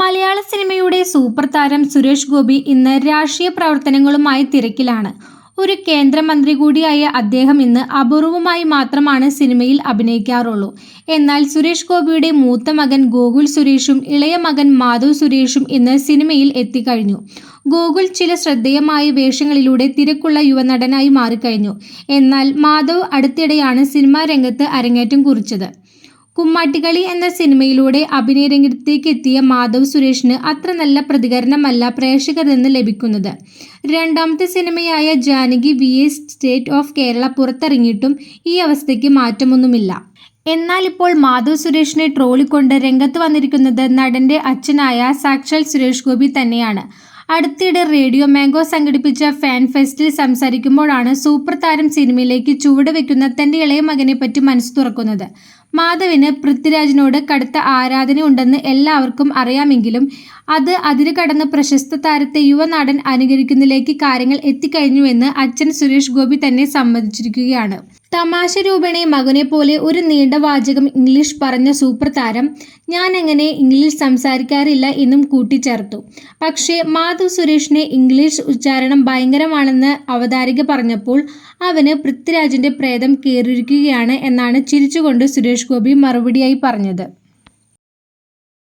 മലയാള സിനിമയുടെ സൂപ്പർ താരം സുരേഷ് ഗോപി ഇന്ന് രാഷ്ട്രീയ പ്രവർത്തനങ്ങളുമായി തിരക്കിലാണ്. ഒരു കേന്ദ്രമന്ത്രി കൂടിയായ അദ്ദേഹം ഇന്ന് അപൂർവമായി മാത്രമാണ് സിനിമയിൽ അഭിനയിക്കാറുള്ളൂ. എന്നാൽ സുരേഷ് ഗോപിയുടെ മൂത്ത മകൻ ഗോകുൽ സുരേഷും ഇളയ മകൻ മാധവ് സുരേഷും ഇന്ന് സിനിമയിൽ എത്തിക്കഴിഞ്ഞു. ഗോകുൽ ചില ശ്രദ്ധേയമായ വേഷങ്ങളിലൂടെ തിരക്കുള്ള യുവനടനായി മാറിക്കഴിഞ്ഞു. എന്നാൽ മാധവ് അടുത്തിടെയാണ് സിനിമാ രംഗത്ത് അരങ്ങേറ്റം കുറിച്ചത്. കുമ്മാട്ടികളി എന്ന സിനിമയിലൂടെ അഭിനയ രംഗത്തേക്ക് എത്തിയ മാധവ് സുരേഷിന് അത്ര നല്ല പ്രതികരണമല്ല പ്രേക്ഷകരിൽ നിന്ന് ലഭിക്കുന്നത്. രണ്ടാമത്തെ സിനിമയായ Janaki V A state of Kerala പുറത്തിറങ്ങിയിട്ടും ഈ അവസ്ഥയ്ക്ക് മാറ്റമൊന്നുമില്ല. എന്നാൽ ഇപ്പോൾ മാധവ് സുരേഷിനെ ട്രോളിക്കൊണ്ട് രംഗത്ത് വന്നിരിക്കുന്നത് നടന്റെ അച്ഛനായ സാക്ഷാൽ സുരേഷ് ഗോപി തന്നെയാണ്. അടുത്തിടെ റേഡിയോ മാംഗോ സംഘടിപ്പിച്ച ഫാൻ ഫെസ്റ്റിൽ സംസാരിക്കുമ്പോഴാണ് സൂപ്പർ താരം സിനിമയിലേക്ക് ചുവട് വെക്കുന്ന തന്റെ ഇളയ മകനെ പറ്റി മനസ്സ് തുറക്കുന്നത്. മാധവിന് പൃഥ്വിരാജിനോട് കടുത്ത ആരാധന ഉണ്ടെന്ന് എല്ലാവർക്കും അറിയാമെങ്കിലും അത് അതിര് കടന്ന് പ്രശസ്ത താരത്തെ യുവനാടൻ അനുകരിക്കുന്നതിലേക്ക് കാര്യങ്ങൾ എത്തിക്കഴിഞ്ഞുവെന്ന് അച്ഛൻ സുരേഷ് ഗോപി തന്നെ സമ്മതിച്ചിരിക്കുകയാണ്. തമാശ രൂപേണെ മകനെ പോലെ ഒരു നീണ്ട വാചകം ഇംഗ്ലീഷ് പറഞ്ഞ സൂപ്പർ താരം ഞാൻ അങ്ങനെ ഇംഗ്ലീഷ് സംസാരിക്കാറില്ല എന്നും കൂട്ടിച്ചേർത്തു. പക്ഷേ മാധു സുരേഷിനെ ഇംഗ്ലീഷ് ഉച്ചാരണം ഭയങ്കരമാണെന്ന് അവതാരിക പറഞ്ഞപ്പോൾ അവന് പൃഥ്വിരാജിന്റെ പ്രേതം കയറിയിരിക്കുകയാണ് എന്നാണ് ചിരിച്ചുകൊണ്ട് സുരേഷ് ഗോപി മറുപടിയായി പറഞ്ഞത്.